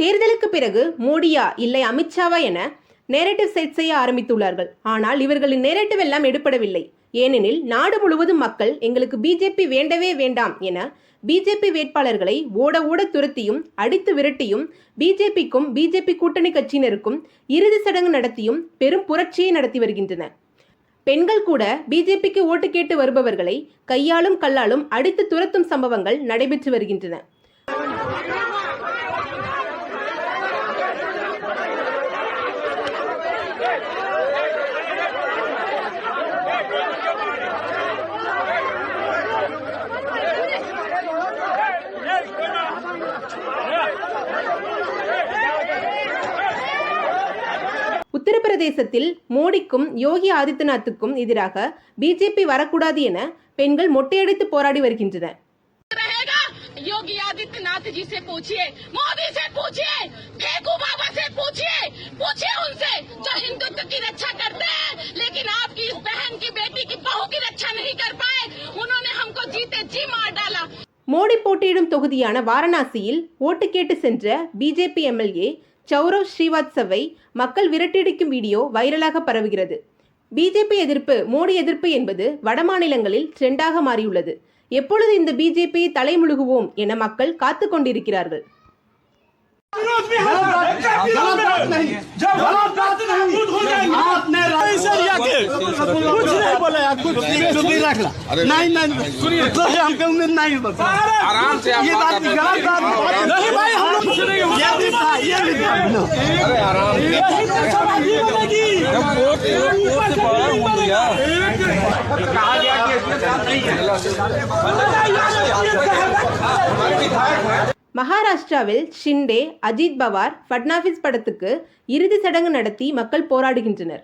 தேர்தலுக்கு பிறகு மோடியா இல்லை அமித்ஷாவா என நேரட்டிவ் செட் செய்ய ஆரம்பித்துள்ளார்கள். ஆனால் இவர்களின் நேரட்டிவ் எல்லாம் எடுப்படவில்லை ஏனெனில் நாடு முழுவதும் மக்கள் எங்களுக்கு பிஜேபி வேண்டவே வேண்டாம் என பிஜேபி வேட்பாளர்களை ஓட ஓட துரத்தியும் அடித்து விரட்டியும் பிஜேபிக்கும் பிஜேபி கூட்டணி கட்சியினருக்கும் இறுதி சடங்கு நடத்தியும் பெரும் புரட்சியை நடத்தி வருகின்றன பெண்கள் கூட பிஜேபிக்கு ஓட்டு கேட்டு வருபவர்களை கையாலும் கல்லாலும் அடித்து துரத்தும் சம்பவங்கள் நடைபெற்று வருகின்றன. உத்தரப்பிரதேசத்தில் மோடிக்கும் யோகி ஆதித்யநாத்துக்கும் எதிராக பிஜேபி வரக்கூடாது என பெண்கள் மொட்டையடித்து போராடி வருகின்றனர் रहेगा योगी आदित्यनाथ जी से पूछिए मोदी से पूछिए फेकू बाबा से पूछिए पूछिए उनसे जो हिंदुत्व की रक्षा करते हैं लेकिन आपकी इस बहन की बेटी की बहू की रक्षा नहीं कर पाए उन्होंने हमको जीते जी मार डाला மோடி போட்டியிடும் தொகுதியான வாரணாசியில் ஓட்டு கேட்டு சென்ற பிஜேபி எம்எல்ஏ சௌரவ் ஸ்ரீவாத்சவை மக்கள் விரட்டியடிக்கும் வீடியோ வைரலாக பரவுகிறது. பிஜேபி எதிர்ப்பு மோடி எதிர்ப்பு என்பது வடமாநிலங்களில் ட்ரெண்டாக மாறியுள்ளது. எப்பொழுது இந்த பிஜேபி தலைமுழுகுவோம் என மக்கள் காத்து கொண்டிருக்கிறார்கள். कुछ बोले आप कुछ चुप ही रख ला नहीं नहीं सुनिए तो हमको उम्मीद नहीं बता आराम से आप ये बात बात आप गलत बात नहीं भाई हम लोग कुछ नहीं ये भी था ये भी था अरे आराम से यही दहशतबाजी बनेगी जब वोट वोट से बाहर हो गया மகாராஷ்டிராவில் ஷிண்டே அஜித் பவார் ஃபட்னாவிஸ் படத்துக்கு இறுதி சடங்கு நடத்தி மக்கள் போராடுகின்றனர்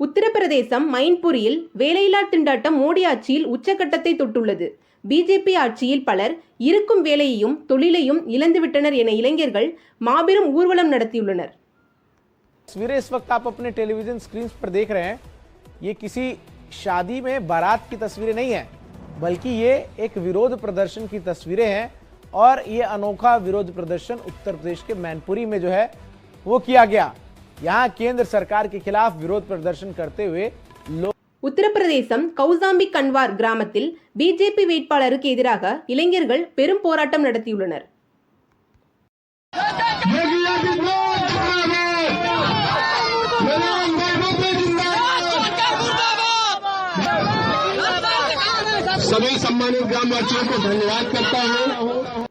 உத்தரப்பிரதேசம் மைன்புரியில் வேலையில்லா திண்டாட்டம் மோடி ஆட்சியில் உச்சக்கட்டத்தை தொட்டுள்ளது பிஜேபி ஆட்சியில் பலர் இருக்கும் வேலையையும் தொழிலையும் இழந்துவிட்டனர் என இளைஞர்கள் மாபெரும் ஊர்வலம் நடத்தியுள்ளனர் तस्वीरें इस वक्त आप अपने टेलीविजन स्क्रीन पर देख रहे हैं ये किसी शादी में बारात की तस्वीरें नहीं है बल्कि ये एक विरोध प्रदर्शन की तस्वीरें हैं और ये अनोखा विरोध प्रदर्शन उत्तर प्रदेश के मैनपुरी में जो है वो किया गया यहाँ केंद्र सरकार के खिलाफ विरोध प्रदर्शन करते हुए लोग உத்தரப்பிரதேசம் கௌசாம்பி கன்வார் கிராமத்தில் பிஜேபி வேட்பாளருக்கு எதிராக இளைஞர்கள் பெரும் போராட்டம் நடத்தியுள்ளனர் सभी सम्मानित ग्रामवासियों को धन्यवाद करता हूँ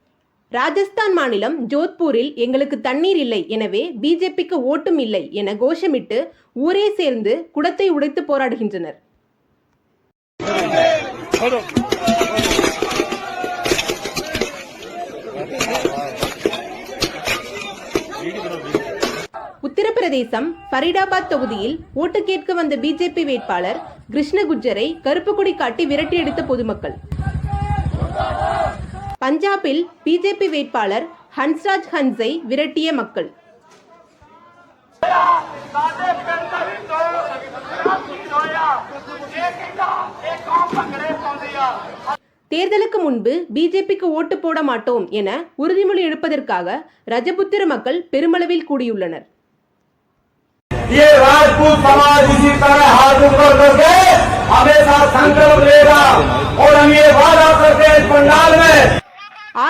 ராஜஸ்தான் மாநிலம் ஜோத்பூரில் எங்களுக்கு தண்ணீர் இல்லை. எனவே பிஜேபிக்கு ஓட்டும் இல்லை என கோஷமிட்டு ஊரே சேர்ந்து குடத்தை உடைத்து போராடுகின்றனர். உத்தரப்பிரதேசம் ஃபரிடாபாத் தொகுதியில் ஓட்டு கேட்க வந்த பிஜேபி வேட்பாளர் கிருஷ்ண குஜ்ஜரை கருப்பு கொடி காட்டி விரட்டி பொதுமக்கள். பஞ்சாபில் பிஜேபி வேட்பாளர் ஹன்ஸ்ராஜ் ஹன்ஸை விரட்டிய மக்கள் தேர்தலுக்கு முன்பு பிஜேபிக்கு ஓட்டு போட மாட்டோம் என உறுதிமொழி எடுப்பதற்காக ரஜபுத்திர மக்கள் பெருமளவில் கூடியுள்ளனர் ये राजपूत समाज इसी तरह हाथ ऊपर करके हमेशा संकल्प लेगा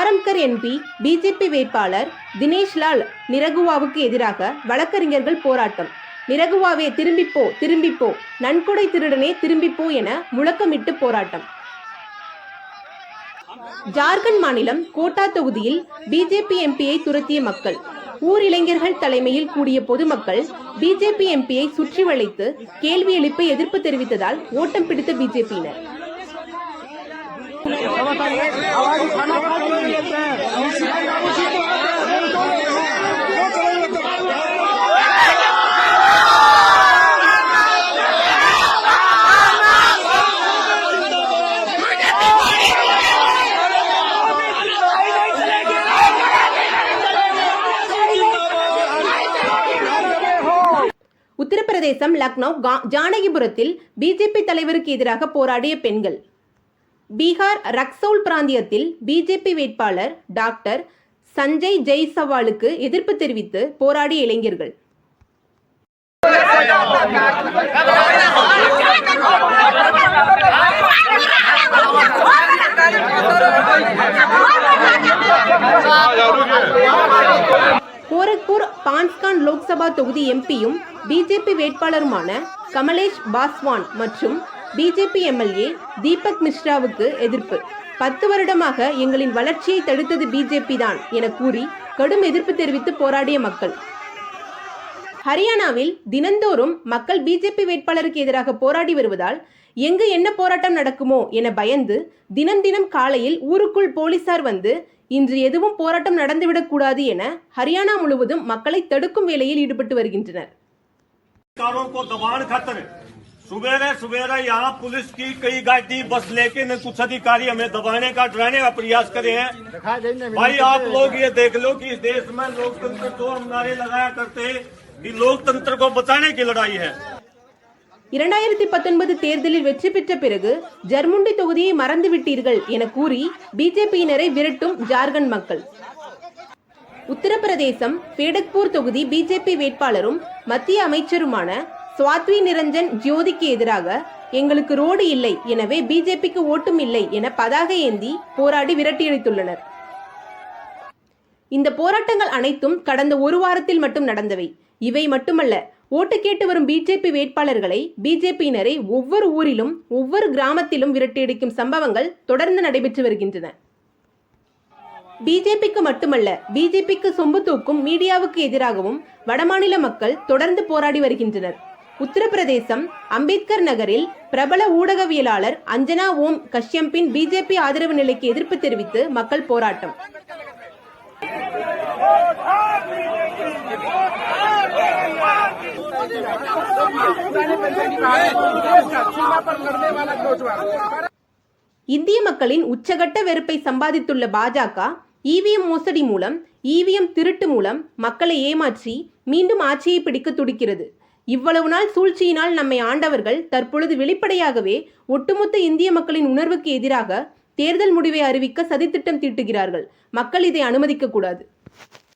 ஆரம்கர் எம்பி பிஜேபி வேட்பாளர் தினேஷ் லால் நிரகுவாவுக்கு எதிராக வழக்கறிஞர்கள் போராட்டம். நிரகுவாவே திரும்பிப்போ திரும்பிப்போ நன்கொடை திருடனே திரும்பிப்போ என முழக்கமிட்டு போராட்டம். ஜார்க்கண்ட் மாநிலம் கோட்டா தொகுதியில் பிஜேபி எம்பியை துரத்திய மக்கள். ஊர் இளைஞர்கள் தலைமையில் கூடிய பொதுமக்கள் பிஜேபி எம்பியை சுற்றி வளைத்து கேள்வி எழுப்ப எதிர்ப்பு தெரிவித்ததால் ஓட்டம் பிடித்த பிஜேபியினர் உத்தரப்பிரதேசம் லக்னோ ஜானகிபுரத்தில் பிஜேபி தலைவருக்கு எதிராக போராடிய பெண்கள். பீகார் ரக்சௌல் பிராந்தியத்தில் பிஜேபி வேட்பாளர் டாக்டர் சஞ்சய் ஜெய்சவாலுக்கு எதிர்ப்பு தெரிவித்து போராடிய இளைஞர்கள். கோரக்பூர் பான்ஸ்கான் லோக்சபா தொகுதி எம்பியும் பிஜேபி வேட்பாளருமான கமலேஷ் பாஸ்வான் மற்றும் பிஜேபி எம்எல்ஏ தீபக் மிஸ்ராவுக்கு எதிர்ப்பு. பத்து வருடமாக எங்களின் வளர்ச்சியை தடுத்தது பிஜேபி தான் என கூறி கடும் எதிர்ப்பு தெரிவித்து போராடிய மக்கள். ஹரியானாவில் தினந்தோறும் மக்கள் பிஜேபி வேட்பாளருக்கு எதிராக போராடி வருவதால் எங்கு என்ன போராட்டம் நடக்குமோ என பயந்து தினம் தினம் காலையில் ஊருக்குள் போலீசார் வந்து இன்று எதுவும் போராட்டம் நடந்துவிடக்கூடாது என ஹரியானா முழுவதும் மக்களை தடுக்கும் வேலையில் ஈடுபட்டு வருகின்றனர். कारों को दबाण खातर सुबेरे सुबेरे यहाँ पुलिस की कई गाड़ी बस लेके न कुछ अधिकारी हमें दबाने का डराने का प्रयास करे हैं भाई आप लोग ये देख लो कि इस देश में लोकतंत्र को हम नारे लगाया करते हैं कि लोकतंत्र को बचाने की लड़ाई है இரண்டாயிரத்தி பத்தொன்பது தேர்தலில் வெற்றி பெற்ற பிறகு ஜர்முண்டி தொகுதியை மறந்து விட்டீர்கள் என கூறி பிஜேபியினரை விரட்டும் ஜார்க்கண்ட் மக்கள் உத்தரப்பிரதேசம் பேடக்பூர் தொகுதி பிஜேபி வேட்பாளரும் மத்திய அமைச்சருமான சுவாத்வி நிரஞ்சன் ஜோதிக்கு எதிராக எங்களுக்கு ரோடு இல்லை எனவே பிஜேபிக்கு ஓட்டும் இல்லை என பதாகை ஏந்தி போராடி விரட்டியடித்துள்ளனர். இந்த போராட்டங்கள் அனைத்தும் கடந்த ஒரு வாரத்தில் மட்டும் நடந்தவை. இவை மட்டுமல்ல ஓட்டு கேட்டு வரும் பிஜேபி வேட்பாளர்களை பிஜேபியினரை ஒவ்வொரு ஊரிலும் ஒவ்வொரு கிராமத்திலும் விரட்டியடிக்கும் சம்பவங்கள் தொடர்ந்து நடைபெற்று வருகின்றன. பிஜேபிக்கு மட்டுமல்ல பிஜேபிக்கு சொம்பு தூக்கும் மீடியாவுக்கு எதிராகவும் வடமாநில மக்கள் தொடர்ந்து போராடி வருகின்றனர். உத்தரப்பிரதேசம் அம்பேத்கர் நகரில் பிரபல ஊடகவியலாளர் அஞ்சனா ஓம் கஷ்யம்பின் பிஜேபி ஆதரவு நிலைக்கு எதிர்ப்பு தெரிவித்து மக்கள் போராட்டம். இந்திய மக்களின் உச்சகட்ட வெறுப்பை சம்பாதித்துள்ள பாஜக இவிஎம் மோசடி மூலம் இவிஎம் திருட்டு மூலம் மக்களை ஏமாற்றி மீண்டும் ஆட்சியை பிடிக்க துடிக்கிறது. இவ்வளவு நாள் சூழ்ச்சியினால் நம்மை ஆண்டவர்கள் தற்பொழுது வெளிப்படையாகவே ஒட்டுமொத்த இந்திய மக்களின் உணர்வுக்கு எதிராக தேர்தல் முடிவை அறிவிக்க சதித்திட்டம் தீட்டுகிறார்கள். மக்கள் இதை அனுமதிக்க கூடாது